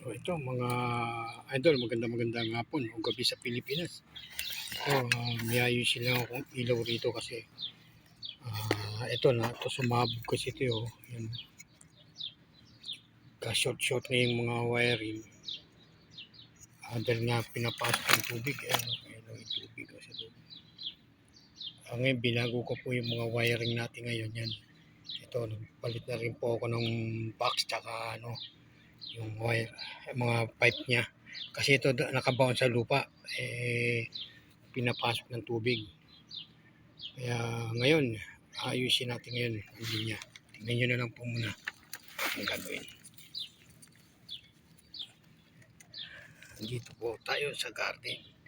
So ito mga idol, maganda magandang hapon o gabi sa Pilipinas. So, uh, may sila akong ilaw rito kasi ah ito na, ito sumabog kasi ito oh. Yan. Ka-short-short na yung mga wiring. Ah, dahil nga pinapasok ng tubig. Ayan, oh, ayan oh, yung tubig oh, sa loob. Ah, ngayon, binago ko po yung mga wiring natin ngayon. Yan. Ito, nagpalit na rin po ako ng box tsaka ano, yung wire, mga pipe niya. Kasi ito nakabaon sa lupa, eh, pinapasok ng tubig. Kaya ngayon, ayusin natin ngayon ang linya. Tingnan nyo na lang po muna ang gagawin. Dito po tayo sa garden.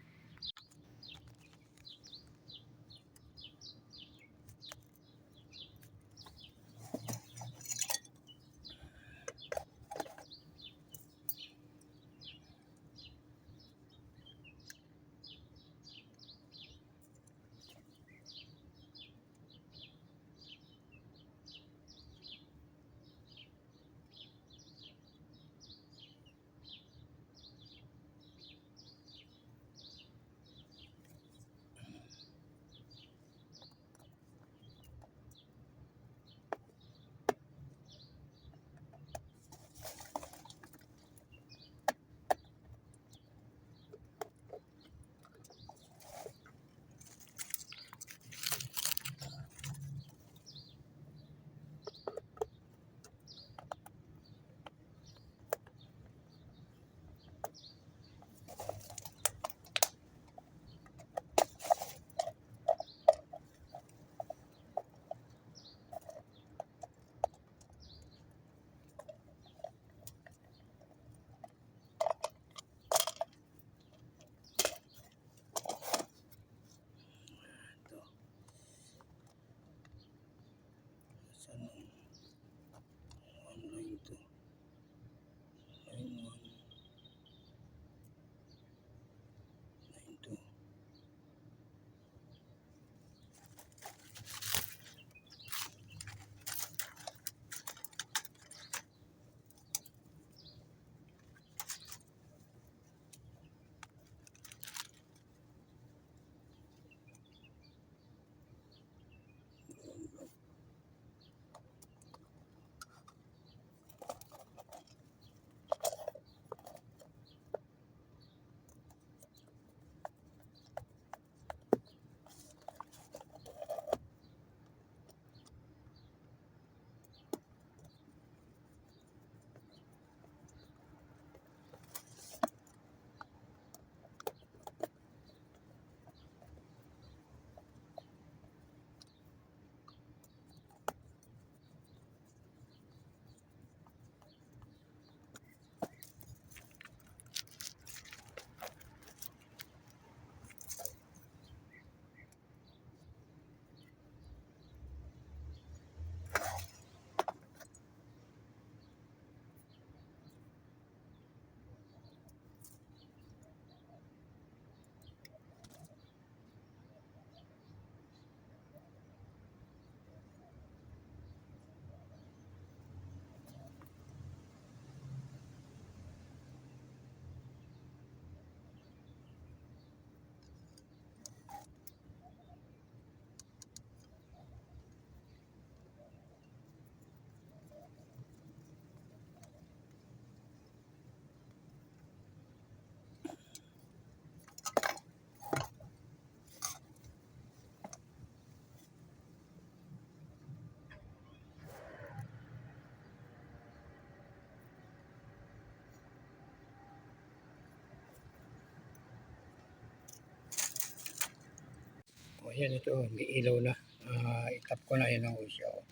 O yan ito, may ilaw na. Ah, itap ko na yan ako siya. oh.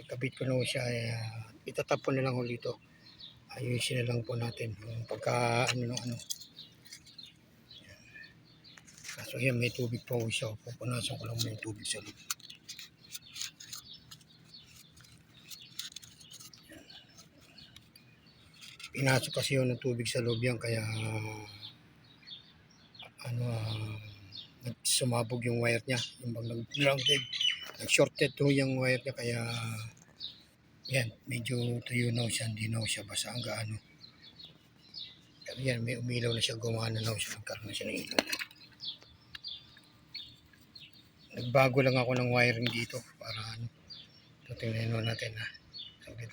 Ikabit ko na ho siya. Uh, itatap ko na lang ulit ito. Ayusin na lang po natin. Yung pagka ano no ano. Yan. Kaso yan may tubig pa ho siya. Pupunasan ko lang may tubig sa loob. Pinasok kasi yun ng tubig sa loob yan kaya ano ah, nagsumabog yung wire niya. Yung bang nag-grounded. Nag-shorted to yung wire niya kaya yan, medyo tuyo na siya, hindi na siya basa ang gaano. Ayan, may umilaw na siya. Gumana na siya. Nagkaroon na siya ng ilaw. Nagbago lang ako ng wiring dito para ano. Ito tingnan natin ha. Saglit.